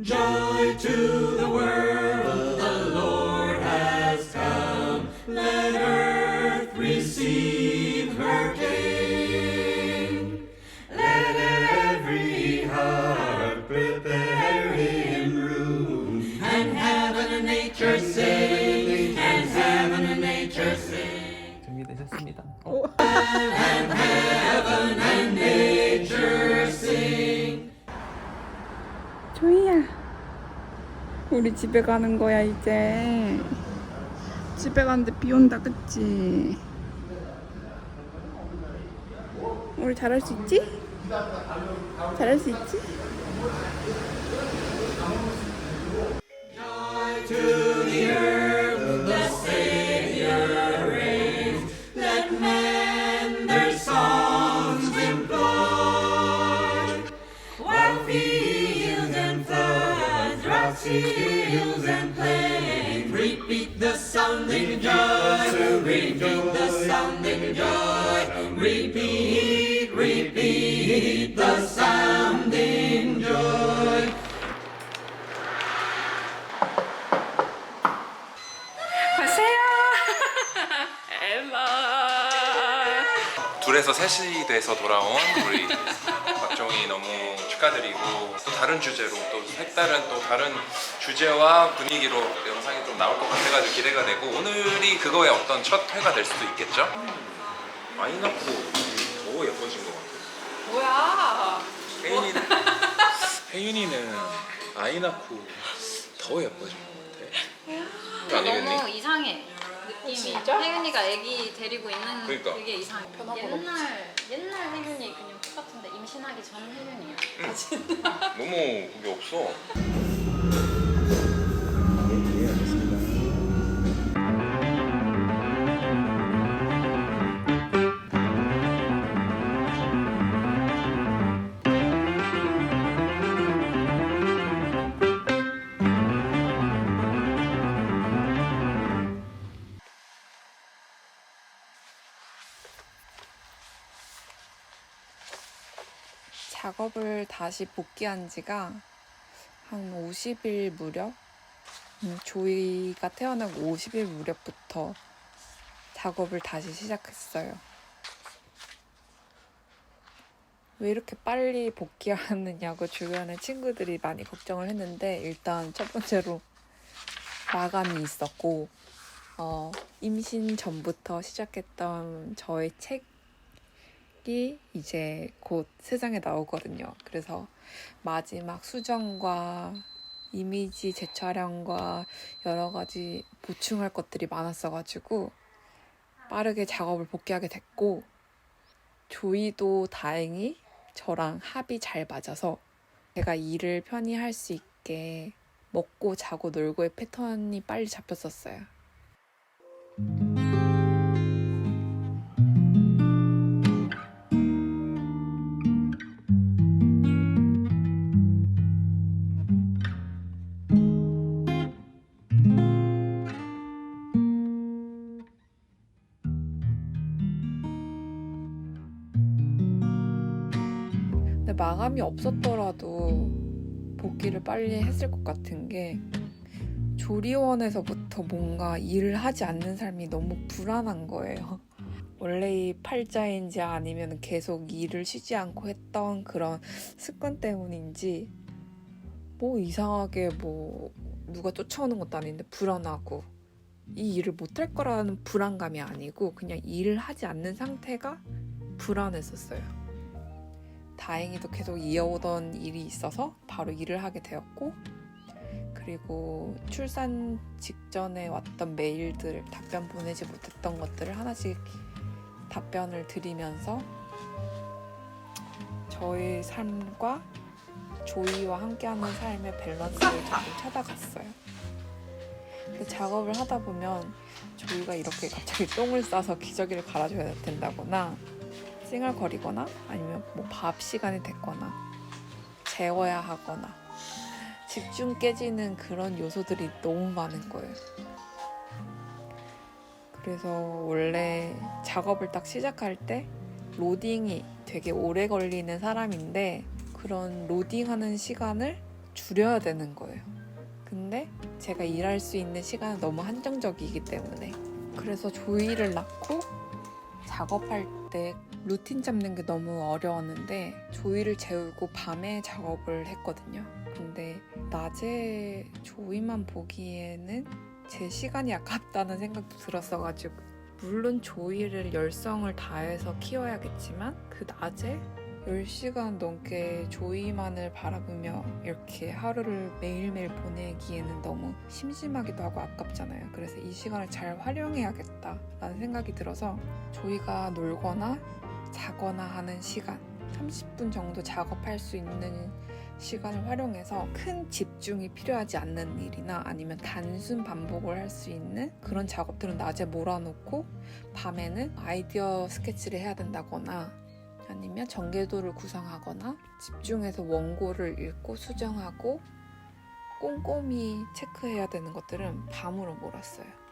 Joy to the world, the Lord has come. Let earth receive her King. Let every heart prepare him room. And heaven and nature sing, and heaven and nature sing. 준비되셨습니다. Heaven and 우리 집에 가는 거야 이제 집에 가는데 비 온다 그치? 우리 잘할 수 있지? 잘할 수 있지? Sounding joy. Repeat the sounding joy. Repeat, repeat the sounding joy. 가세요 엘라 둘에서 셋이 돼서 돌아온 우리 축하드리고 또 다른 주제로 또 색다른 또 다른 주제와 분위기로 영상이 좀 나올 것 같아가지고 기대가 되고 오늘이 그거의 어떤 첫 회가 될 수도 있겠죠? 많이 낳고 더 예뻐진 것 같아요. 뭐야 혜윤이는 혜윤이는 아이 낳고 더 예뻐진 것 같아. 아니겠니? 너무 이상해 느낌이 진짜? 혜윤이가 애기 데리고 있는 그러니까. 그게 이상해 변화가 옛날 옛날 혜윤이 그냥 똑같은데 임신하기 전 혜윤이야 너무 그게 없어. 작업을 다시 복귀한 지가 한 50일 무렵? 음, 조이가 태어나고 50일 무렵부터 작업을 다시 시작했어요. 왜 이렇게 빨리 복귀하느냐고 주변의 친구들이 많이 걱정을 했는데 일단 첫 번째로 마감이 있었고 어, 임신 전부터 시작했던 저의 책 이 이제 곧 세상에 나오거든요. 그래서 마지막 수정과 이미지 재촬영과 여러 가지 보충할 것들이 많았어가지고 빠르게 작업을 복귀하게 됐고 조이도 다행히 저랑 합이 잘 맞아서 제가 일을 편히 할 수 있게 먹고 자고 놀고의 패턴이 빨리 잡혔었어요. 마감이 없었더라도 복귀를 빨리 했을 것 같은 게 조리원에서부터 뭔가 일을 하지 않는 삶이 너무 불안한 거예요. 원래 이 팔자인지 아니면 계속 일을 쉬지 않고 했던 그런 습관 때문인지 뭐 이상하게 뭐 누가 쫓아오는 것도 아닌데 불안하고 이 일을 못할 거라는 불안감이 아니고 그냥 일을 하지 않는 상태가 불안했었어요. 다행히도 계속 이어오던 일이 있어서 바로 일을 하게 되었고 그리고 출산 직전에 왔던 메일들 답변 보내지 못했던 것들을 하나씩 답변을 드리면서 저의 삶과 조이와 함께하는 삶의 밸런스를 조금 찾아갔어요. 그 작업을 하다 보면 조이가 이렇게 갑자기 똥을 싸서 기저귀를 갈아줘야 된다거나 찡얼거리거나 아니면 뭐 밥 시간이 됐거나 재워야 하거나 집중 깨지는 그런 요소들이 너무 많은 거예요. 그래서 원래 작업을 딱 시작할 때 로딩이 되게 오래 걸리는 사람인데 그런 로딩하는 시간을 줄여야 되는 거예요. 근데 제가 일할 수 있는 시간은 너무 한정적이기 때문에 그래서 조이를 낳고 작업할 때 루틴 잡는 게 너무 어려웠는데 조이를 재우고 밤에 작업을 했거든요. 근데 낮에 조이만 보기에는 제 시간이 아깝다는 생각도 들었어가지고 물론 조이를 열성을 다해서 키워야겠지만 그 낮에 10시간 넘게 조이만을 바라보며 이렇게 하루를 매일매일 보내기에는 너무 심심하기도 하고 아깝잖아요. 그래서 이 시간을 잘 활용해야겠다라는 생각이 들어서 조이가 놀거나 자거나 하는 시간 30분 정도 작업할 수 있는 시간을 활용해서 큰 집중이 필요하지 않는 일이나 아니면 단순 반복을 할 수 있는 그런 작업들은 낮에 몰아놓고 밤에는 아이디어 스케치를 해야 된다거나 아니면 전개도를 구성하거나 집중해서 원고를 읽고 수정하고 꼼꼼히 체크해야 되는 것들은 밤으로 몰았어요.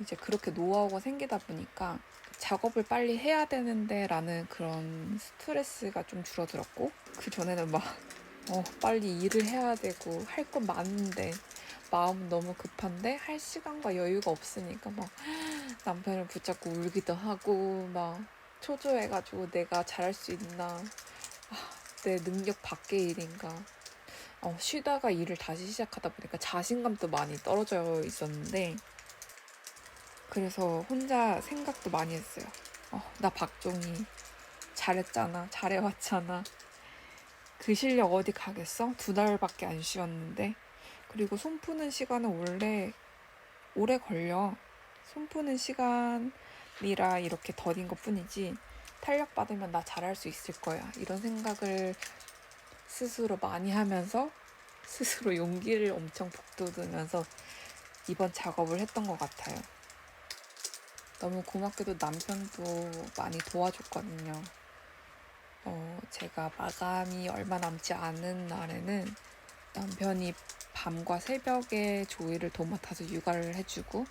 이제 그렇게 노하우가 생기다 보니까 작업을 빨리 해야 되는데 라는 그런 스트레스가 좀 줄어들었고 그 전에는 막 어, 빨리 일을 해야 되고 할 건 많은데 마음 너무 급한데 할 시간과 여유가 없으니까 막 남편을 붙잡고 울기도 하고 막 초조해가지고 내가 잘할 수 있나 아, 내 능력 밖의 일인가. 어, 쉬다가 일을 다시 시작하다 보니까 자신감도 많이 떨어져 있었는데 그래서 혼자 생각도 많이 했어요. 어, 나 박종희 잘했잖아, 잘해왔잖아. 그 실력 어디 가겠어? 두 달밖에 안 쉬었는데. 그리고 손 푸는 시간은 원래 오래 걸려. 손 푸는 시간이라 이렇게 더딘 것 뿐이지. 탄력 받으면 나 잘할 수 있을 거야. 이런 생각을 스스로 많이 하면서 스스로 용기를 엄청 북돋으면서 이번 작업을 했던 것 같아요. 너무 고맙게도 남편도 많이 도와줬거든요. 어, 제가 마감이 얼마 남지 않은 날에는 남편이 밤과 새벽에 조이를 도맡아서 육아를 해주고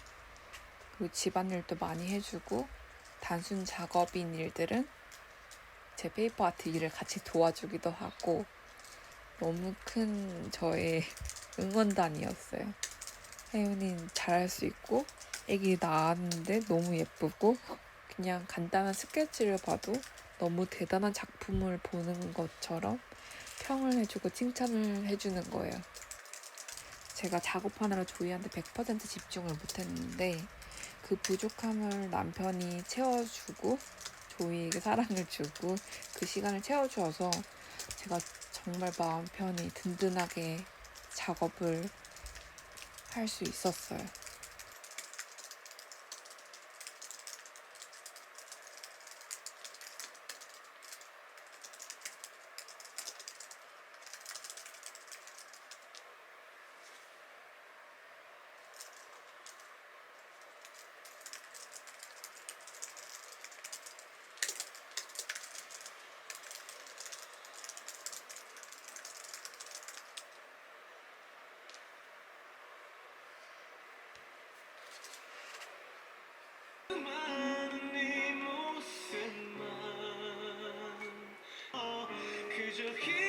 그리고 집안일도 많이 해주고 단순 작업인 일들은 제 페이퍼 아트 일을 같이 도와주기도 하고 너무 큰 저의 응원단이었어요. 혜윤이는 잘할 수 있고 애기 낳았는데 너무 예쁘고 그냥 간단한 스케치를 봐도 너무 대단한 작품을 보는 것처럼 평을 해주고 칭찬을 해주는 거예요. 제가 작업하느라 조이한테 100% 집중을 못했는데 그 부족함을 남편이 채워주고 조이에게 사랑을 주고 그 시간을 채워주어서 제가 정말 마음 편히 든든하게 작업을 할 수 있었어요. 그저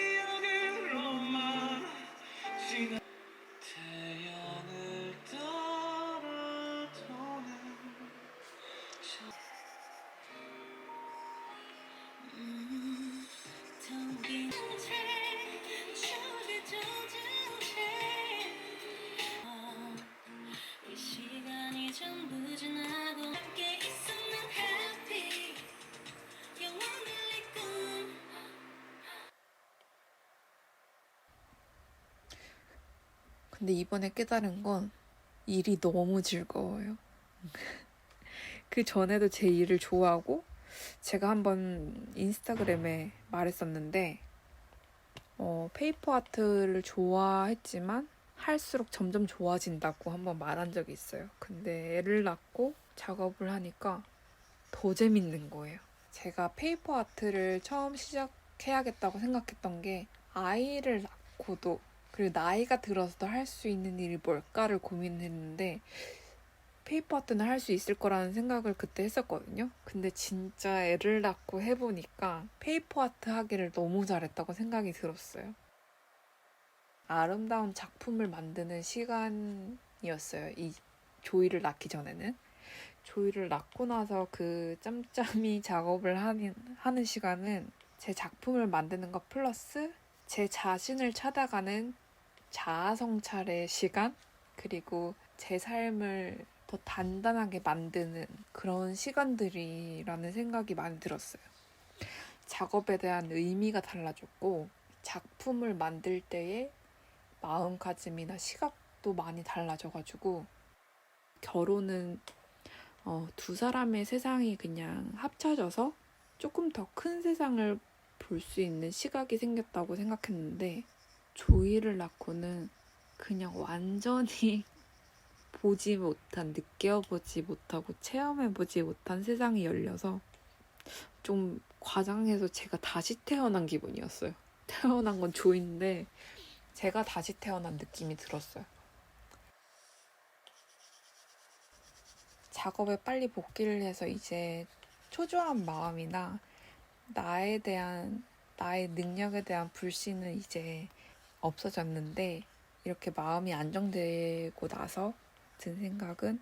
근데 이번에 깨달은 건 일이 너무 즐거워요. 그 전에도 제 일을 좋아하고 제가 한번 인스타그램에 말했었는데 어, 페이퍼 아트를 좋아했지만 할수록 점점 좋아진다고 한번 말한 적이 있어요. 근데 애를 낳고 작업을 하니까 더 재밌는 거예요. 제가 페이퍼 아트를 처음 시작해야겠다고 생각했던 게 아이를 낳고도 그리고 나이가 들어서도 할 수 있는 일이 뭘까를 고민했는데 페이퍼 아트는 할 수 있을 거라는 생각을 그때 했었거든요. 근데 진짜 애를 낳고 해보니까 페이퍼 아트 하기를 너무 잘했다고 생각이 들었어요. 아름다운 작품을 만드는 시간이었어요. 이 조이를 낳기 전에는. 조이를 낳고 나서 그 짬짬이 작업을 하는, 하는 시간은 제 작품을 만드는 것 플러스 제 자신을 찾아가는 자아 성찰의 시간 그리고 제 삶을 더 단단하게 만드는 그런 시간들이라는 생각이 많이 들었어요. 작업에 대한 의미가 달라졌고 작품을 만들 때의 마음가짐이나 시각도 많이 달라져가지고 결혼은 어, 두 사람의 세상이 그냥 합쳐져서 조금 더 큰 세상을 볼 수 있는 시각이 생겼다고 생각했는데 조이를 낳고는 그냥 완전히 보지 못한, 느껴보지 못하고 체험해보지 못한 세상이 열려서 좀 과장해서 제가 다시 태어난 기분이었어요. 태어난 건 조인데 제가 다시 태어난 느낌이 들었어요. 작업에 빨리 복귀를 해서 이제 초조한 마음이나 나에 대한 나의 능력에 대한 불신은 이제 없어졌는데 이렇게 마음이 안정되고 나서 든 생각은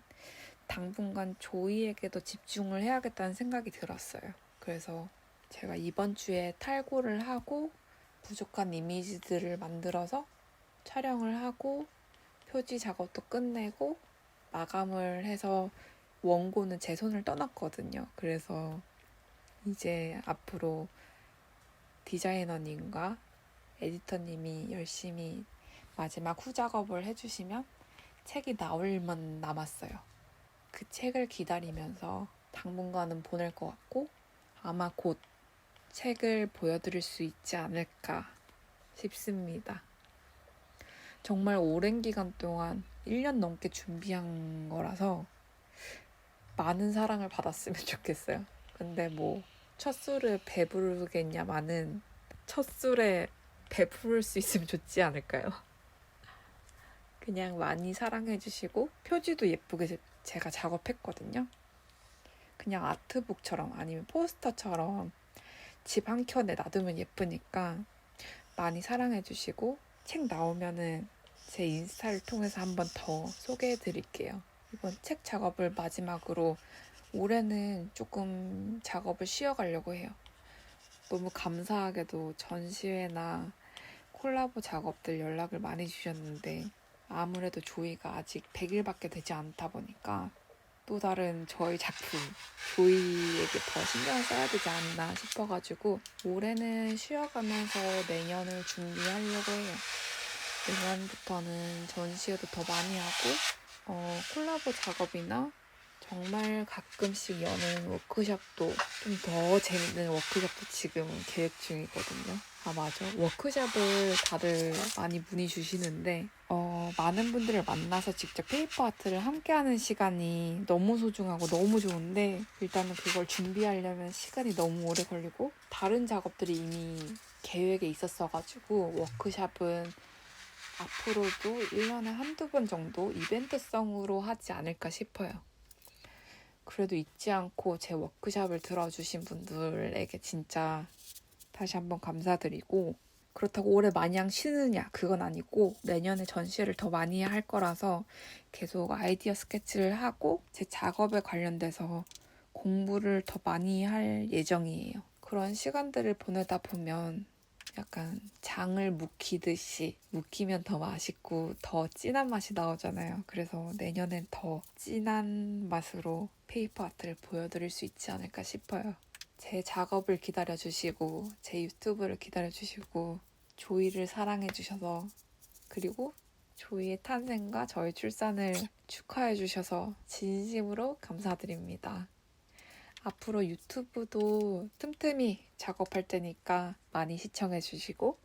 당분간 조이에게도 집중을 해야겠다는 생각이 들었어요. 그래서 제가 이번 주에 탈고를 하고 부족한 이미지들을 만들어서 촬영을 하고 표지 작업도 끝내고 마감을 해서 원고는 제 손을 떠났거든요. 그래서 이제 앞으로 디자이너님과 에디터님이 열심히 마지막 후작업을 해주시면 책이 나올 일만 남았어요. 그 책을 기다리면서 당분간은 보낼 것 같고 아마 곧 책을 보여드릴 수 있지 않을까 싶습니다. 정말 오랜 기간 동안 1년 넘게 준비한 거라서 많은 사랑을 받았으면 좋겠어요. 근데 뭐 첫 술을 배부르겠냐마는 첫 술에 배부를 수 있으면 좋지 않을까요? 그냥 많이 사랑해주시고 표지도 예쁘게 제- 제가 작업했거든요. 그냥 아트북처럼 아니면 포스터처럼 집 한 켠에 놔두면 예쁘니까 많이 사랑해주시고 책 나오면은 제 인스타를 통해서 한 번 더 소개해 드릴게요. 이번 책 작업을 마지막으로 올해는 조금 작업을 쉬어가려고 해요. 너무 감사하게도 전시회나 콜라보 작업들 연락을 많이 주셨는데 아무래도 조이가 아직 100일밖에 되지 않다 보니까 또 다른 저희 작품 조이에게 더 신경을 써야 되지 않나 싶어가지고 올해는 쉬어가면서 내년을 준비하려고 해요. 내년부터는 전시회도 더 많이 하고 어, 콜라보 작업이나 정말 가끔씩 여는 워크숍도 좀 더 재밌는 워크숍도 지금 계획 중이거든요. 아 맞아 워크숍을 다들 많이 문의 주시는데 어, 많은 분들을 만나서 직접 페이퍼 아트를 함께 하는 시간이 너무 소중하고 너무 좋은데 일단은 그걸 준비하려면 시간이 너무 오래 걸리고 다른 작업들이 이미 계획에 있었어가지고 워크숍은 앞으로도 1년에 한두 번 정도 이벤트성으로 하지 않을까 싶어요. 그래도 잊지 않고 제 워크숍을 들어주신 분들에게 진짜 다시 한번 감사드리고 그렇다고 올해 마냥 쉬느냐 그건 아니고 내년에 전시회를 더 많이 할 거라서 계속 아이디어 스케치를 하고 제 작업에 관련돼서 공부를 더 많이 할 예정이에요. 그런 시간들을 보내다 보면 약간 장을 묵히듯이 묵히면 더 맛있고 더 진한 맛이 나오잖아요. 그래서 내년엔 더 진한 맛으로 페이퍼 아트를 보여드릴 수 있지 않을까 싶어요. 제 작업을 기다려주시고 제 유튜브를 기다려주시고 조이를 사랑해주셔서 그리고 조이의 탄생과 저의 출산을 축하해 주셔서 진심으로 감사드립니다. 앞으로 유튜브도 틈틈이 작업할 테니까 많이 시청해 주시고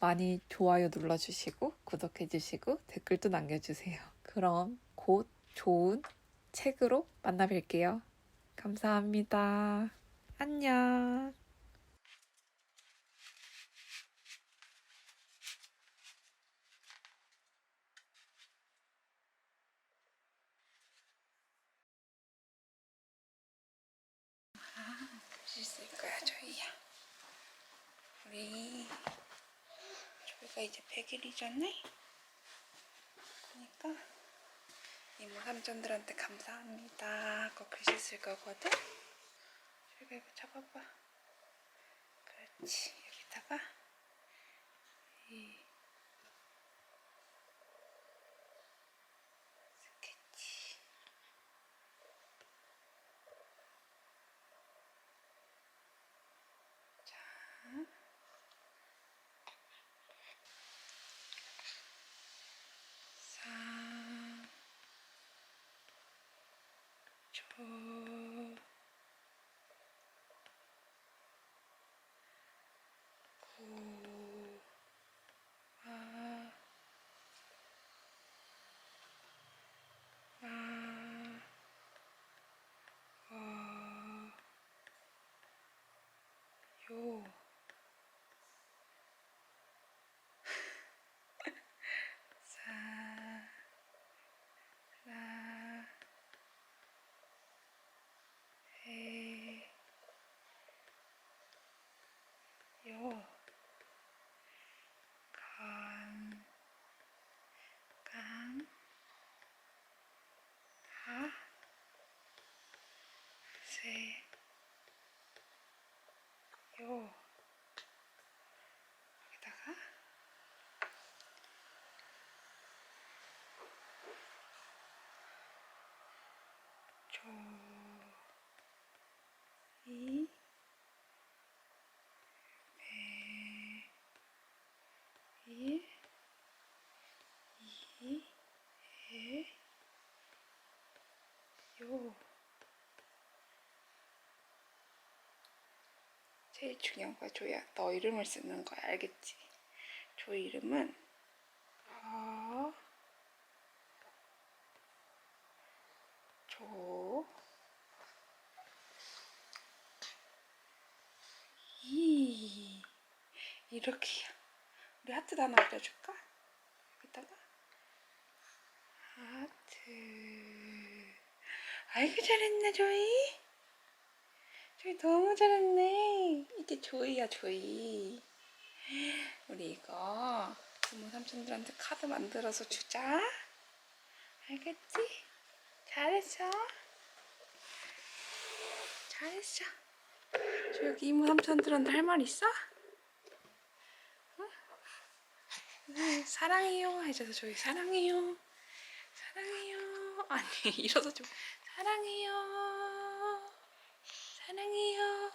많이 좋아요 눌러 주시고 구독해 주시고 댓글도 남겨 주세요. 그럼 곧 좋은 책으로 만나 뵐게요. 감사합니다. 안녕. 수 있을 거야, 저희야. 우리 저희가 이제 100일이잖아. 그러니까 이모 삼촌들한테 감사합니다. 그 글씨 쓸 거거든. 저희가 이거 잡아봐. 그렇지. 여기다가 이 스케치. 상, 조, 고, 아, 아, 어, 요. 요, 간, 강, 하, 세, 요, 여기다가 조, 이, 배, 일, 이, 에, 요. 제일 중요한 거야, 조야. 너 이름을 쓰는 거야, 알겠지? 조 이름은 어, 조, 이 이렇게요. 우리 하트 하나 그려줄까? 여기다가 하트. 아이고 잘했네 조이. 조이 너무 잘했네. 이게 조이야 조이. 우리 이거 부모 삼촌들한테 카드 만들어서 주자. 알겠지? 잘했어. 잘했어. 저 여기 이모 삼촌들한테 할 말 있어? 응? 네, 사랑해요 해줘서 저희 사랑해요. 사랑해요. 아니 일어서 좀 사랑해요. 사랑해요.